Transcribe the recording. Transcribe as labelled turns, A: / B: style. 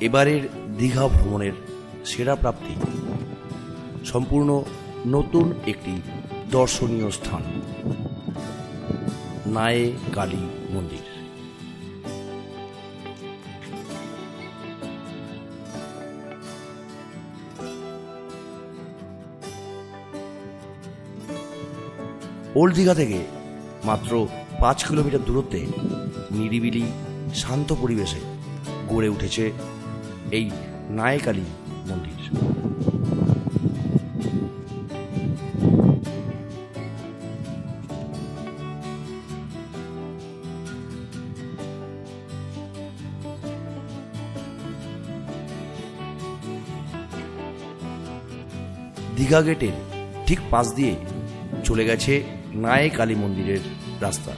A: এবারের দীঘা ভ্রমণের সেরা প্রাপ্তি। সম্পূর্ণ নতুন একটি দর্শনীয় স্থান। নায়ে কালী মন্দির। ওল্ড দীঘা থেকে মাত্র পাঁচ কিলোমিটার দূরত্বে নিরিবিলি, শান্ত পরিবেশে গড়ে উঠেছে এই নায়কালী মন্দির। দীঘা গেটের ঠিক পাশ দিয়ে চলে গেছে নায়ে কালী মন্দিরের রাস্তা।